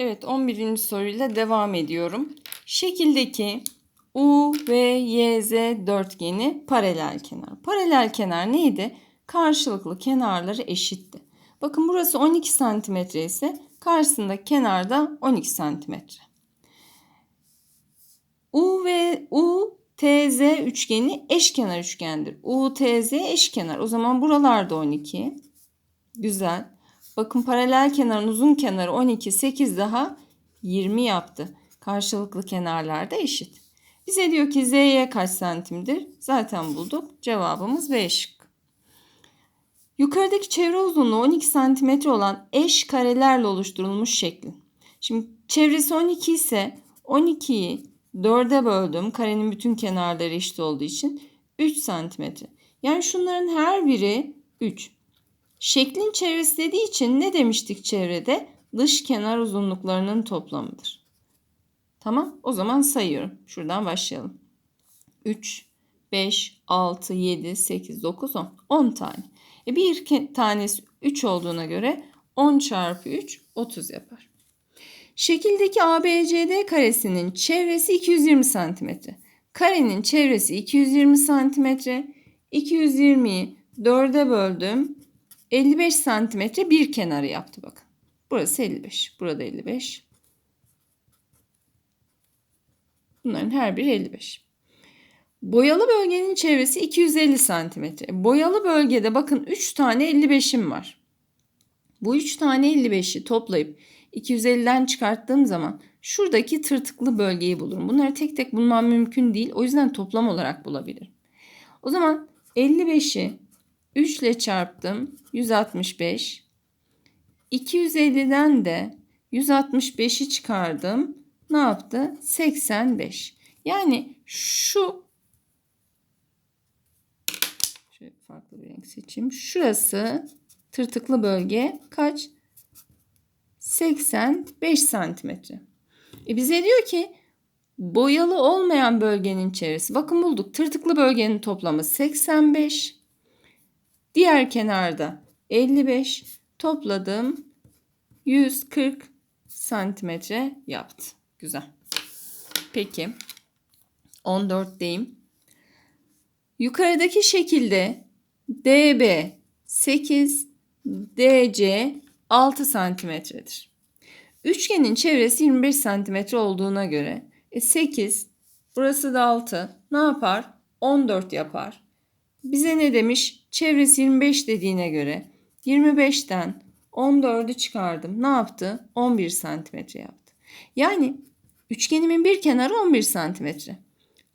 Evet 11. soruyla devam ediyorum. Şekildeki U ve YZ dörtgeni paralel kenar. Paralel kenar neydi? Karşılıklı kenarları eşitti. Bakın burası 12 santimetre ise karşısındaki kenarda 12 santimetre. U ve U TZ üçgeni eşkenar üçgendir. U TZ eşkenar. O zaman buralarda 12. Güzel. Bakın paralel kenarın uzun kenarı 12, 8 daha 20 yaptı. Karşılıklı kenarlar da eşit. Bize diyor ki Z'ye kaç santimdir? Zaten bulduk. Cevabımız B şıkkı. Yukarıdaki çevre uzunluğu 12 santimetre olan eş karelerle oluşturulmuş şeklin. Şimdi çevresi 12 ise 12'yi 4'e böldüm. Karenin bütün kenarları eşit olduğu için 3 santimetre. Yani şunların her biri 3. Şeklin çevresi dediği için ne demiştik çevrede? Dış kenar uzunluklarının toplamıdır. Tamam o zaman sayıyorum. Şuradan başlayalım. 3, 5, 6, 7, 8, 9, 10. 10 tane. E bir tanesi 3 olduğuna göre 10 çarpı 3 30 yapar. Şekildeki ABCD karesinin çevresi 220 cm. Karenin çevresi 220 cm. 220'yi 4'e böldüm. 55 santimetre bir kenarı yaptı bakın. Burası 55. Burada 55. Bunların her biri 55. Boyalı bölgenin çevresi 250 santimetre. Boyalı bölgede bakın 3 tane 55'im var. Bu 3 tane 55'i toplayıp 250'den çıkarttığım zaman şuradaki tırtıklı bölgeyi bulurum. Bunları tek tek bulmam mümkün değil. O yüzden toplam olarak bulabilirim. O zaman 55'i 3 ile çarptım. 165. 250'den de 165'i çıkardım. Ne yaptı? 85. Yani şu şöyle farklı bir renk seçeyim. Şurası tırtıklı bölge kaç? 85 santimetre. E bize diyor ki boyalı olmayan bölgenin çevresi. Bakın bulduk. Tırtıklı bölgenin toplamı 85. Diğer kenarda 55 topladım 140 santimetre yaptı. Güzel. Peki 14'deyim. Yukarıdaki şekilde DB 8 DC 6 santimetredir. Üçgenin çevresi 25 santimetre olduğuna göre e 8 burası da 6 ne yapar? 14 yapar. Bize ne demiş? Çevresi 25 dediğine göre 25'ten 14'ü çıkardım. Ne yaptı? 11 santimetre yaptı. Yani üçgenimin bir kenarı 11 santimetre.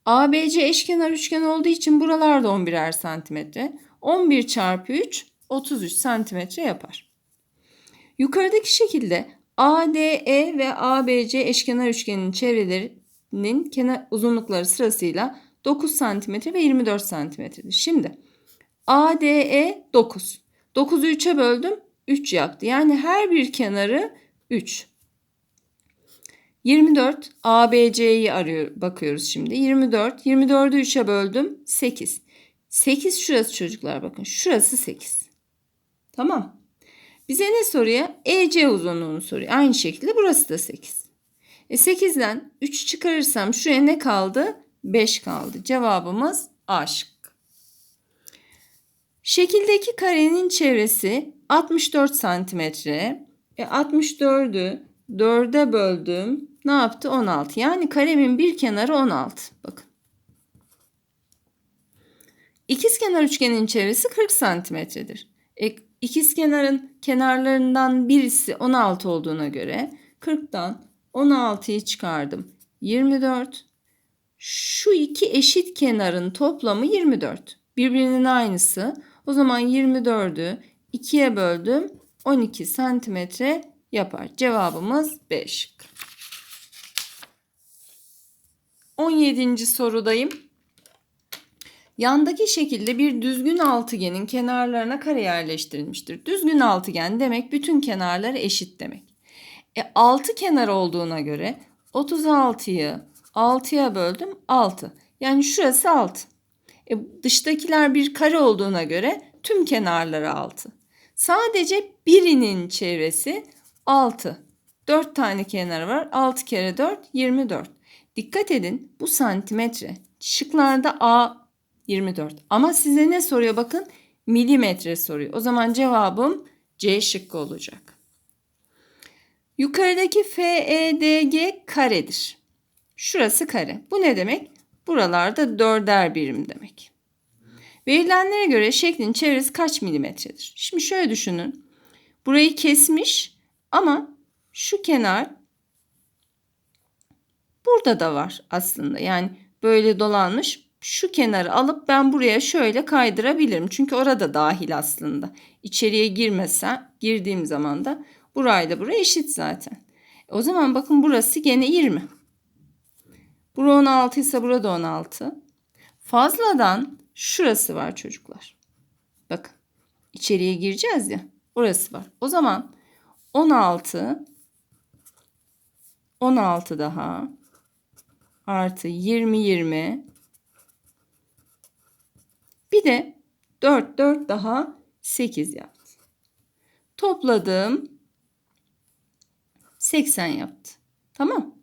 ABC eşkenar üçgen olduğu için buralarda 11'er santimetre. 11 çarpı 3 33 santimetre yapar. Yukarıdaki şekilde ADE ve ABC eşkenar üçgenin çevrelerinin kenar uzunlukları sırasıyla 9 cm ve 24 cm'dir. Şimdi ADE 9. 9'u 3'e böldüm 3 yaptı. Yani her bir kenarı 3. 24 ABC'yi arıyor bakıyoruz şimdi. 24 24'ü 3'e böldüm 8. 8 şurası çocuklar bakın. Şurası 8. Tamam. Bize ne soruyor? EC uzunluğunu soruyor. Aynı şekilde burası da 8. E 8'den 3 çıkarırsam şuraya ne kaldı? 5 kaldı. Cevabımız A şıkkı. Şekildeki karenin çevresi 64 santimetre. E 64'ü 4'e böldüm. Ne yaptı? 16. Yani karemin bir kenarı 16. Bakın. İkizkenar üçgenin çevresi 40 santimetredir. E, ikizkenarın kenarlarından birisi 16 olduğuna göre 40'tan 16'yı çıkardım. 24. Şu iki eşit kenarın toplamı 24. Birbirinin aynısı. O zaman 24'ü 2'ye böldüm. 12 santimetre yapar. Cevabımız 5. 17. sorudayım. Yandaki şekilde bir düzgün altıgenin kenarlarına kare yerleştirilmiştir. Düzgün altıgen demek bütün kenarları eşit demek. E 6 kenar olduğuna göre 36'yı 6'ya böldüm 6. Yani şurası 6. E dıştakiler bir kare olduğuna göre tüm kenarları 6. Sadece birinin çevresi 6. 4 tane kenarı var. 6 kere 4 24. Dikkat edin bu santimetre. Şıklarda A 24. Ama size ne soruyor bakın? Milimetre soruyor. O zaman cevabım C şıkkı olacak. Yukarıdaki FEDG karedir. Şurası kare. Bu ne demek? Buralarda dörder birim demek. Verilenlere göre şeklin çevresi kaç milimetredir? Şimdi şöyle düşünün. Burayı kesmiş ama şu kenar burada da var aslında. Yani böyle dolanmış. Şu kenarı alıp ben buraya şöyle kaydırabilirim. Çünkü orada dahil aslında. İçeriye girmese, girdiğim zaman da burayla buraya eşit zaten. O zaman bakın burası gene 20. Bura 16 ise burada 16. Fazladan şurası var çocuklar. Bakın içeriye gireceğiz ya. Orası var. O zaman 16 16 daha artı 20 20 bir de 4 4 daha 8 yaptı. Topladım 80 yaptı. Tamam.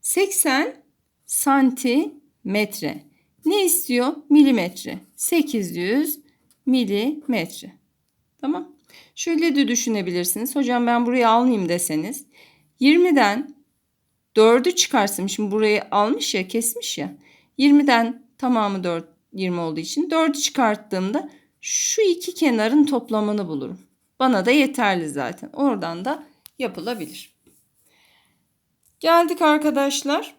80 santimetre. Ne istiyor? Milimetre. 800 milimetre. Tamam. Şöyle de düşünebilirsiniz. Hocam ben burayı almayayım deseniz. 20'den 4'ü çıkarsın. Şimdi burayı almış ya kesmiş ya. 20'den tamamı 4 20 olduğu için 4'ü çıkarttığımda şu iki kenarın toplamını bulurum. Bana da yeterli zaten. Oradan da yapılabilir. Geldik arkadaşlar.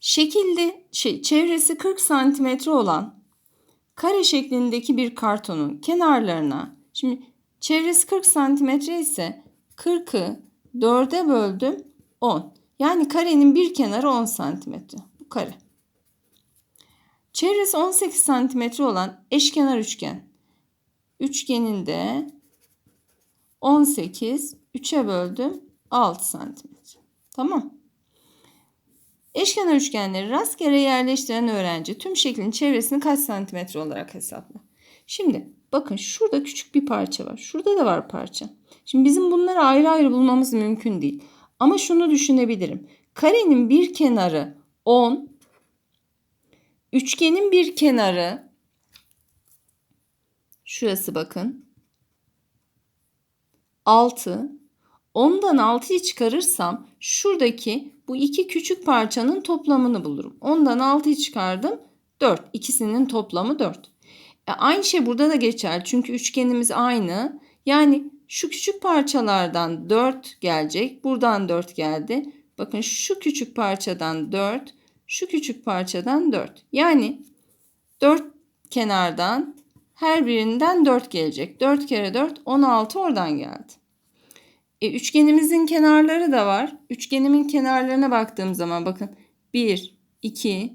Şekilde şey, çevresi 40 santimetre olan kare şeklindeki bir kartonun kenarlarına şimdi çevresi 40 santimetre ise 40'ı 4'e böldüm 10. Yani karenin bir kenarı 10 santimetre. Bu kare. Çevresi 18 santimetre olan eşkenar üçgen. Üçgeninde 18 3'e böldüm 6 santimetre. Tamam. Eşkenar üçgenleri rastgele yerleştiren öğrenci tüm şeklin çevresini kaç santimetre olarak hesapla. Şimdi bakın şurada küçük bir parça var. Şurada da var parça. Şimdi bizim bunları ayrı ayrı bulmamız mümkün değil. Ama şunu düşünebilirim. Karenin bir kenarı 10, üçgenin bir kenarı şurası bakın 6. 10'dan 6'yı çıkarırsam şuradaki bu iki küçük parçanın toplamını bulurum. 10'dan 6'yı çıkardım 4. İkisinin toplamı 4. E aynı şey burada da geçer. Çünkü üçgenimiz aynı. Yani şu küçük parçalardan 4 gelecek. Buradan 4 geldi. Bakın şu küçük parçadan 4, şu küçük parçadan 4. Yani 4 kenardan her birinden 4 gelecek. 4 kere 4 16 oradan geldi. E, üçgenimizin kenarları da var. Üçgenimin kenarlarına baktığım zaman bakın 1, 2,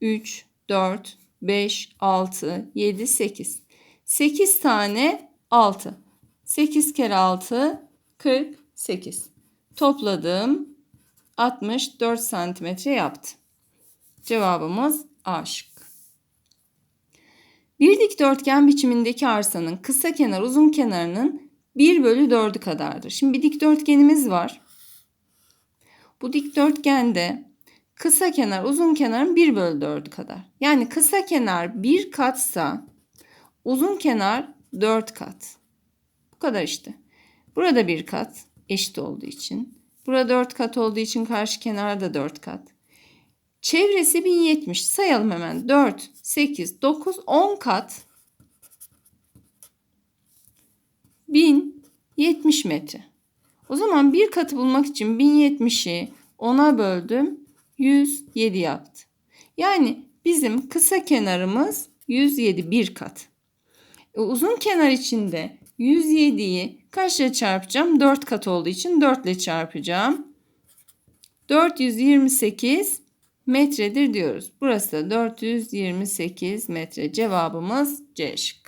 3, 4, 5, 6, 7, 8. 8 tane 6. 8 kere 6 48. Topladım 64 santimetre yaptı. Cevabımız A. Bir dikdörtgen biçimindeki arsanın kısa kenar uzun kenarının 1 bölü 4'ü kadardır. Şimdi bir dikdörtgenimiz var. Bu dikdörtgende kısa kenar uzun kenarın 1 bölü 4'ü kadar. Yani kısa kenar 1 katsa uzun kenar 4 kat. Bu kadar işte. Burada 1 kat eşit olduğu için. Burada 4 kat olduğu için karşı kenar da 4 kat. Çevresi 1070. Sayalım hemen. 4, 8, 9, 10 kat. 1070 metre. O zaman bir katı bulmak için 1070'i 10'a böldüm. 107 yaptı. Yani bizim kısa kenarımız 107 bir kat. E, uzun kenar içinde 107'yi kaçla çarpacağım? 4 kat olduğu için 4 ile çarpacağım. 428 metredir diyoruz. Burası da 428 metre. Cevabımız C şıkkı.